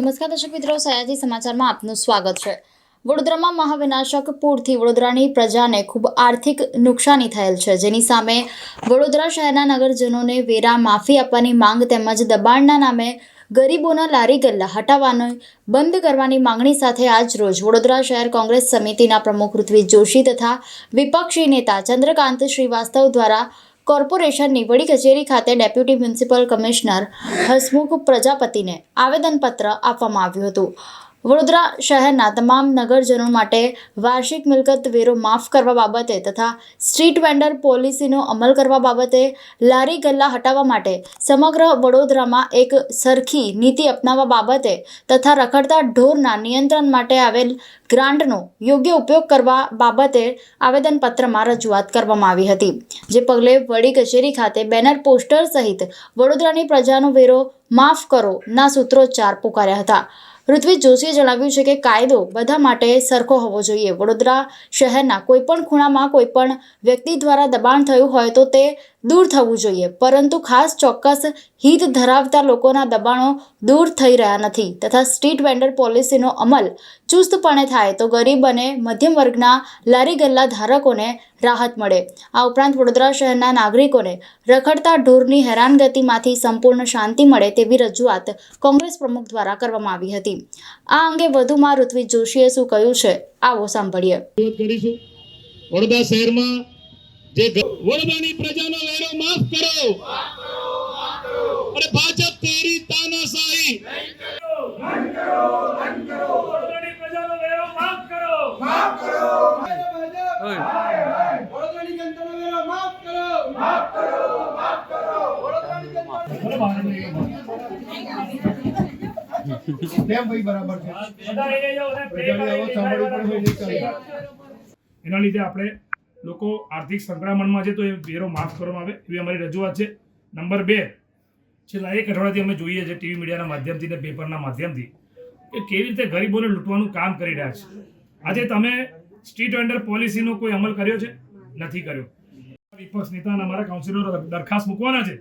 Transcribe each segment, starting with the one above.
નમસ્કાર, દર્શક મિત્રો. સયાજી સમાચારમાં આપનું સ્વાગત છે. વડોદરામાં મહાવિનાશક પૂરથી વડોદરાની પ્રજાને ખૂબ આર્થિક નુકસાની થયેલ છે. જેની સામે વડોદરા શહેરના નગરજનોને વેરા માફી આપવાની માંગ તેમજ દબાણના નામે ગરીબોના લારી ગલ્લા હટાવવાનો, બંધ કરવાની માંગણી સાથે આજ રોજ વડોદરા શહેર કોંગ્રેસ સમિતિના પ્રમુખ ઋત્વિજ જોશી તથા વિપક્ષી નેતા ચંદ્રકાંત શ્રીવાસ્તવ દ્વારા કોર્પોરેશનની વડી કચેરી ખાતે ડેપ્યુટી મ્યુનિસિપલ કમિશનર હસમુખ પ્રજાપતિને આવેદનપત્ર આપવામાં આવ્યું હતું. વડોદરા શહેરના તમામ નગરજનો માટે વાર્ષિક મિલકત વેરો માફ કરવા બાબતે તથા સ્ટ્રીટ વેન્ડર પોલિસીનો અમલ કરવા બાબતે લારી ગલ્લા હટાવવા માટે સમગ્ર વડોદરામાં એક સરખી નીતિ અપનાવવા બાબતે તથા રખડતા ઢોરના નિયંત્રણ માટે આવેલ ગ્રાન્ટનો યોગ્ય ઉપયોગ કરવા બાબતે આવેદનપત્રમાં રજૂઆત કરવામાં આવી હતી. જે પગલે વડી કચેરી ખાતે બેનર પોસ્ટર સહિત વડોદરાની પ્રજાનો વેરો માફ કરો ના સૂત્રોચ્ચાર પુકાર્યા હતા. ઋત્વિજ જોશીએ જણાવ્યું છે કે કાયદો બધા માટે સરખો હોવો જોઈએ. વડોદરા શહેરના કોઈપણ ખૂણામાં કોઈપણ વ્યક્તિ દ્વારા દબાણ થયું હોય તો તે દૂર થવું જોઈએ. પરંતુ ખાસ ચોક્કસ હિત ધરાવતા લોકોના દબાણો દૂર થઈ રહ્યા નથી તથા સ્ટ્રીટ વેન્ડર પોલિસીનો અમલ ચુસ્તપણે થાય તો ગરીબ અને મધ્યમ વર્ગના લારી ગલ્લા ધારકોને રાહત મળે. આ ઉપરાંત વડોદરા શહેરના નાગરિકોને રખડતા ઢોરની હેરાનગતિમાંથી સંપૂર્ણ શાંતિ મળે તેવી રજૂઆત કોંગ્રેસ પ્રમુખ દ્વારા કરવામાં આવી હતી. આ અંગે વધુમાં ઋત્વિક જોશીએ શું કહ્યું છે, આવો સાંભળીએ. વડોદરા શહેરમાં જે વડોદરાની પ્રજાનો વેરો માફ કરો. અને ભાજપ તેરી તાનાશાહી. વડોદરાની પ્રજાનો વેરો માફ કરો. વડોદરાની જનતાનો વેરો માફ કરો. માફ કરો માફ કરો. વડોદરાની જનતા કેમ ભાઈ બરાબર છે. એના લીધે આપણે લોકો આર્થિક સંકળામણમાં છે તો એ વેરો માફ કરવામાં આવે એવી અમારી રજૂઆત છે. નંબર બે, છેલ્લા એક અઠવાડિયાથી અમે જોઈએ છે ટીવી મીડિયાના માધ્યમથી ને પેપરના માધ્યમથી કે કેવી રીતે ગરીબોને લૂંટવાનું કામ કરી રહ્યા છે. આજે તમે સ્ટ્રીટ વેન્ડર પોલિસીનો કોઈ અમલ કર્યો છે? નથી કર્યો. વિપક્ષ નેતા અને અમારા કાઉન્સિલરો દરખાસ્ત મૂકવાના છે.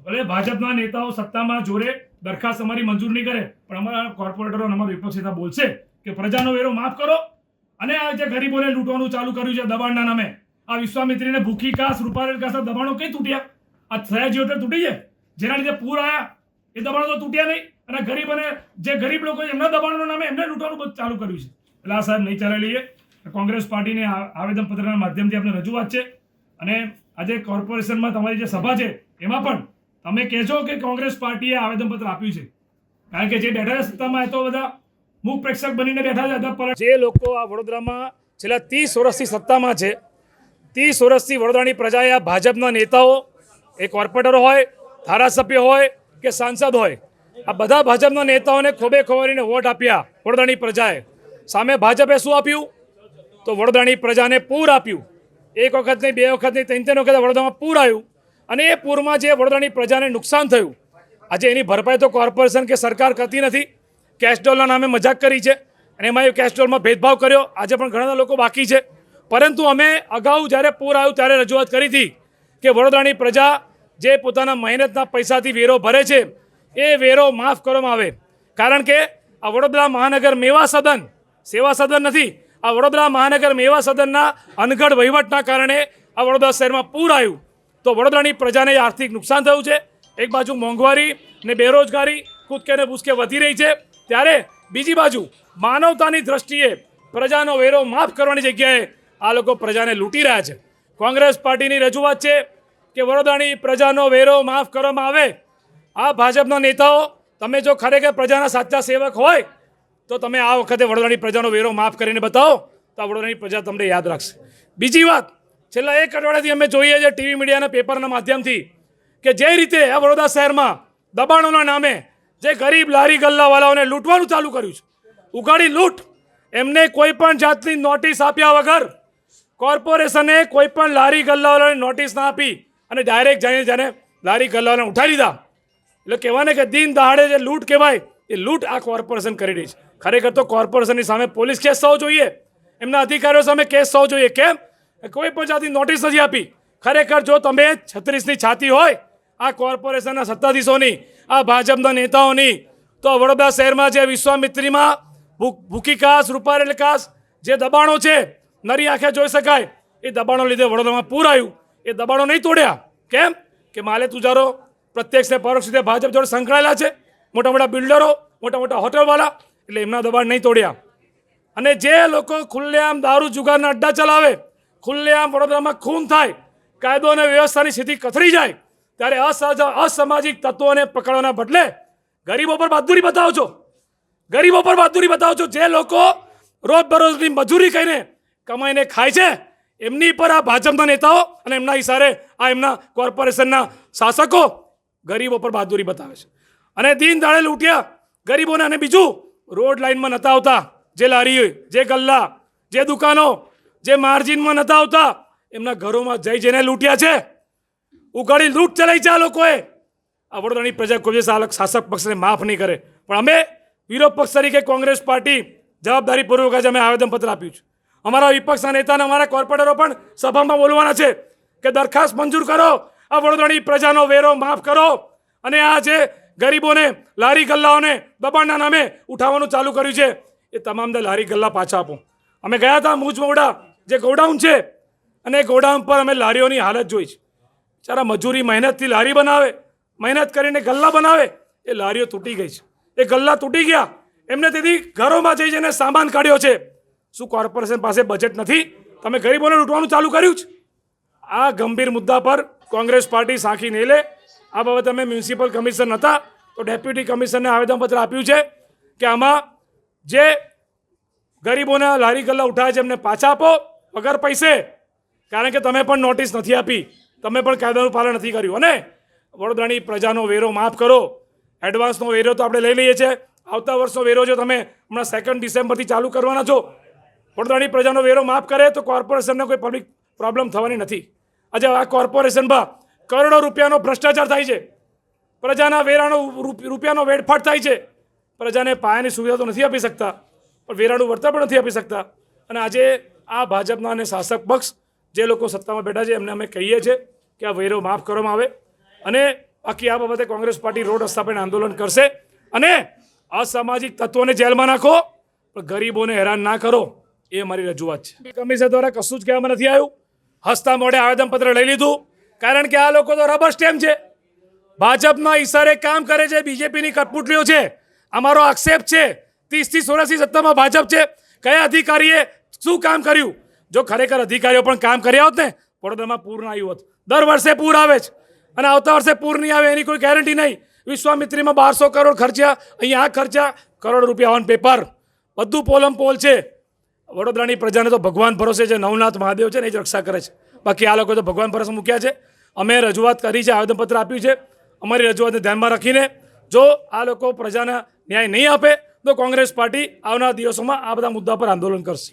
ભલે ભાજપના નેતાઓ સત્તામાં જોડે દરખાસ્ત અમારી મંજૂર નહીં કરે, પણ અમારા કોર્પોરેટરો અમારા વિપક્ષ નેતા બોલશે કે પ્રજાનો વેરો માફ કરો. અને આ જે ગરીબોને લૂંટવાનું ચાલુ કર્યું છે દબાણના નામે. આ વિશ્વામિત્રીને ભૂખી કાસ રૂપારેલ કાસ દબાણો કઈ તૂટ્યા? આ સયાજી હોટલ તૂટી છે જેના લીધે પૂર આવ્યા એ દબાણો તો તૂટ્યા નહીં. અને ગરીબ અને જે ગરીબ લોકો એમના દબાણના નામે એમને લૂંટવાનું ચાલુ કર્યું છે. એટલે આ સાહેબ નહીં ચાલેલી એ કોંગ્રેસ પાર્ટીને આવેદનપત્રના માધ્યમથી આપણે રજૂઆત છે. અને આજે કોર્પોરેશનમાં તમારી જે સભા છે, એમાં પણ તમે કહેજો કે કોંગ્રેસ પાર્ટીએ આવેદનપત્ર આપ્યું છે. કારણ કે જે બેઠા સત્તામાં એ તો બધા મુખ પ્રેક્ષક બનીને બેઠા છે અધર જે લોકો આ વડોદરામાં છેલ્લા ત્રીસ વર્ષથી સત્તામાં છે, ત્રીસ વર્ષથી વડોદરાની પ્રજાએ આ ભાજપના નેતાઓ, એ કોર્પોરેટર હોય, ધારાસભ્ય હોય કે સાંસદ હોય, આ બધા ભાજપના નેતાઓને ખોબે ખોવારીને વોટ આપ્યા વડોદરાની પ્રજાએ. સામે ભાજપે શું આપ્યું? તો વડોદરાની પ્રજાને પૂર આપ્યું. એક વખત નહીં, બે વખત નહીં ત્રણ ત્રણ વખત વડોદરામાં પૂર આવ્યું. અને એ પૂરમાં જે વડોદરાની પ્રજાને નુકસાન થયું, આજે એની ભરપાઈ તો કોર્પોરેશન કે સરકાર કરતી નથી. કેશડોલના નામે મજાક કરી છે અને એમાં એ કેસ્ટ્રોલમાં ભેદભાવ કર્યો. આજે પણ ઘણા લોકો બાકી છે. પરંતુ અમે અગાઉ જ્યારે પૂર આવ્યું ત્યારે રજૂઆત કરી હતી કે વડોદરાની પ્રજા જે પોતાના મહેનતના પૈસાથી વેરો ભરે છે, એ વેરો માફ કરવામાં આવે. કારણ કે આ વડોદરા મહાનગર મેવા સદન, સેવા સદન નથી, આ વડોદરા મહાનગર મેવા સદનના અનગઢ વહીવટના કારણે આ વડોદરા શહેરમાં પૂર આવ્યું. તો વડોદરાની પ્રજાને આર્થિક નુકસાન થયું છે. એક બાજુ મોંઘવારી ને બેરોજગારી, કૂદકે ને ભૂસકે વધી રહી છે. ત્યારે બીજી બાજુ માનવતાની દ્રષ્ટિએ પ્રજાનો વેરો માફ કરવાની જગ્યાએ આ લોકો પ્રજાને લૂંટી રહ્યા છે. કોંગ્રેસ પાર્ટીની રજૂઆત છે કે વડોદરાની પ્રજાનો વેરો માફ કરવામાં આવે. આ ભાજપના નેતાઓ, તમે જો ખરેખર પ્રજાના સાચા સેવક હોય, તો તમે આ વખતે વડોદરાની પ્રજાનો વેરો માફ કરીને બતાવો, તો આ વડોદરાની પ્રજા તમને યાદ રાખશે. બીજી વાત, છેલ્લા એક અઠવાડિયાથી અમે જોઈએ છીએ ટીવી મીડિયાના પેપરના માધ્યમથી કે જે રીતે આ વડોદરા શહેરમાં દબાણોના નામે જે ગરીબ લારી ગલ્લાવાળાઓને લૂંટવાનું ચાલુ કર્યું છે. ઉગાડી લૂંટ. એમને કોઈ પણ જાતની નોટિસ આપ્યા વગર કોર્પોરેશને કોઈ પણ લારી ગલ્લાવાળાને નોટિસ ના આપી અને ડાયરેક્ટ જઈને જેને લારી ગલ્લાવાળાને ઉઠાવી દીધા. એટલે કહેવાય ને કે દિન દહાડે જે લૂંટ કહેવાય, એ લૂંટ આ કોર્પોરેશન કરી રહી છે. ખરેખર તો કોર્પોરેશનની સામે પોલીસ કેસ થવો જોઈએ. એમના અધિકારીઓ સામે કેસ થવો જોઈએ. કેમ? કોઈ પણ જાતની નોટિસ નથી આપી. ખરેખર જો તમે છત્રીસની છાતી હોય આ કોર્પોરેશનના સત્તાધીશોની, આ ભાજપના નેતાઓની, તો વડોદરા શહેરમાં જે વિશ્વામિત્રીમાં ભૂ- ભૂખીકાસ રૂપારેલ કાસ જે દબાણો છે, નરી આંખે જોઈ શકાય, એ દબાણો લીધે વડોદરામાં પૂર આવ્યું. એ દબાણો નહીં તોડ્યા. કેમ? કે માલે તુજારો પ્રત્યક્ષને પરોક્ષ રીતે ભાજપ જોડે સંકળાયેલા છે. મોટા મોટા બિલ્ડરો, મોટા મોટા હોટલવાળા એટલે એમના દબાણ નહીં તોડ્યા. અને જે લોકો ખુલ્લેઆમ દારૂ જુગારના અડ્ડા ચલાવે, ખુલ્લેઆમ વડોદરામાં ખૂન થાય, કાયદો અને વ્યવસ્થાની સ્થિતિ કથળી જાય ત્યારે અસામાજિક તત્વોને પકડવાના બદલે ગરીબો પર બહાદુરી બતાવો છો ગરીબો પર બહાદુરી બતાવો છો જે લોકો રોજબરોજની મજૂરી કરીને કમાઈને ખાય છે, એમની પર આ ભાજપના નેતાઓ અને એમના ઇશારે આ એમના કોર્પોરેશનના શાસકો ગરીબો પર બહાદુરી બતાવે છે. અને દિન દાડે લૂંટ્યા, ગરીબોને અને બીજું રોડ લાઇનમાં નતા આવતા. જે લારી જે ગલ્લા, જે દુકાનો, જે માર્જિનમાં નતા આવતા, એમના ઘરોમાં જઈ જઈને લૂંટ્યા છે. ઉઘાડી લૂંટ ચલાવી છે આ લોકોએ. આ વડોદરાની પ્રજા કોઈ શાસક પક્ષને માફ નહીં કરે. પણ અમે વિરોધ પક્ષ તરીકે કોંગ્રેસ પાર્ટી જવાબદારીપૂર્વક આજે અમે આવેદનપત્ર આપ્યું છે. અમારા વિપક્ષના નેતા અને અમારા કોર્પોરેટરો પણ સભામાં બોલવાના છે કે દરખાસ્ત મંજૂર કરો, આ વડોદરાની પ્રજાનો વેરો માફ કરો અને આ જે ગરીબોને લારી ગલ્લાઓને દબાણના નામે ઉઠાવવાનું ચાલુ કર્યું છે, એ તમામને લારી ગલ્લા પાછા આપો. અમે ગયા હતા મુજમોડા જે ગોડાઉન છે અને ગોડાઉન પર અમે લારીઓની હાલત જોઈ છે. બિચારા મજૂરી મહેનતથી લારી બનાવે, મહેનત કરીને ગલ્લા બનાવે, એ લારીઓ તૂટી ગઈ છે. એ ગલ્લા તૂટી ગયા. એમને તેથી ઘરોમાં જઈ જઈને સામાન કાઢ્યો છે. શું કોર્પોરેશન પાસે બજેટ નથી? તમે ગરીબોને લૂંટવાનું ચાલુ કર્યું છે? આ ગંભીર મુદ્દા પર કોંગ્રેસ પાર્ટી સાંખી નહીં લે આ બાબતે અમે મ્યુનિસિપલ કમિશન હતા તો ડેપ્યુટી કમિશનરને આવેદનપત્ર આપ્યું છે કે આમાં જે ગરીબોના લારી ગલ્લા ઉઠાવે છે એમને પાછા આપો, વગર પૈસે. કારણ કે તમે પણ નોટિસ નથી આપી. તમે પણ કાયદાનું પાલન નથી કર્યું, અને વડોદરાની પ્રજાનો વેરો માફ કરો. એડવાન્સનો વેરો તો આપણે લઈ લઈએ છીએ. આવતા વર્ષનો વેરો જો તમે હમણાં સેકન્ડ ડિસેમ્બરથી ચાલુ કરવાના છો, વડોદરાની પ્રજાનો વેરો માફ કરે તો કોર્પોરેશનને કોઈ પબ્લિક પ્રોબ્લેમ થવાની નથી. આજે આ કોર્પોરેશનમાં કરોડો રૂપિયાનો ભ્રષ્ટાચાર થાય છે. પ્રજાના વેરાનો રૂપિયાનો વેડફાટ થાય છે. પ્રજાને પાયાની સુવિધા તો નથી આપી શકતા, પણ વેરાનું વળતર પણ નથી આપી શકતા. અને આજે આ ભાજપના અને શાસક પક્ષ જે લોકો સત્તામાં બેઠા છે, એમને અમે કહીએ છીએ કે આ વેરો માફ કરવામાં આવે અને બાકી આ બાબતે કોંગ્રેસ પાર્ટી રોડ રસ્તા પર આંદોલન કરશે અને અસામાજિક તત્વોને જેલમાં નાખો, પણ ગરીબોને હેરાન ના કરો, એ અમારી રજૂઆત છે. કમિશન દ્વારા કશું જ કહેવામાં નથી આવ્યું. હસતા મોઢે આવેદનપત્ર લઈ લીધું. કારણ કે આ લોકો તો રબર સ્ટેમ્પ છે. ભાજપના ઈશારે કામ કરે છે, બીજેપીની કટપુટલીઓ છે. અમારો આક્ષેપ છે, ત્રીસથી સોળસી સત્તામાં ભાજપ છે. કયા અધિકારીએ શું કામ કર્યું? જો ખરેખર અધિકારીઓ પણ કામ કર્યા હોત ને વડોદરામાં પૂર આવ્યું હોત. દર વર્ષે પૂર આવે છે. અને આવતા વર્ષે પૂર નહીં આવે એની કોઈ ગેરંટી નહીં. વિશ્વામિત્રીમાં બારસો કરોડ ખર્ચ્યા, અહીંયા આ ખર્ચ્યા, કરોડ રૂપિયા ઓન પેપર બધું પોલમ પોલ છે. વડોદરાની પ્રજાને તો ભગવાન ભરોસે છે, નવનાથ મહાદેવ છે ને એ જ રક્ષા કરે છે. બાકી આ લોકો તો ભગવાન ભરોસે મૂક્યા છે. અમે રજૂઆત કરી છે, આવેદનપત્ર આપ્યું છે. અમારી રજૂઆતને ધ્યાનમાં રાખીને જો આ લોકો પ્રજાના ન્યાય નહીં આપે, તો કોંગ્રેસ પાર્ટી આવનાર દિવસોમાં આ બધા મુદ્દા પર આંદોલન કરશે.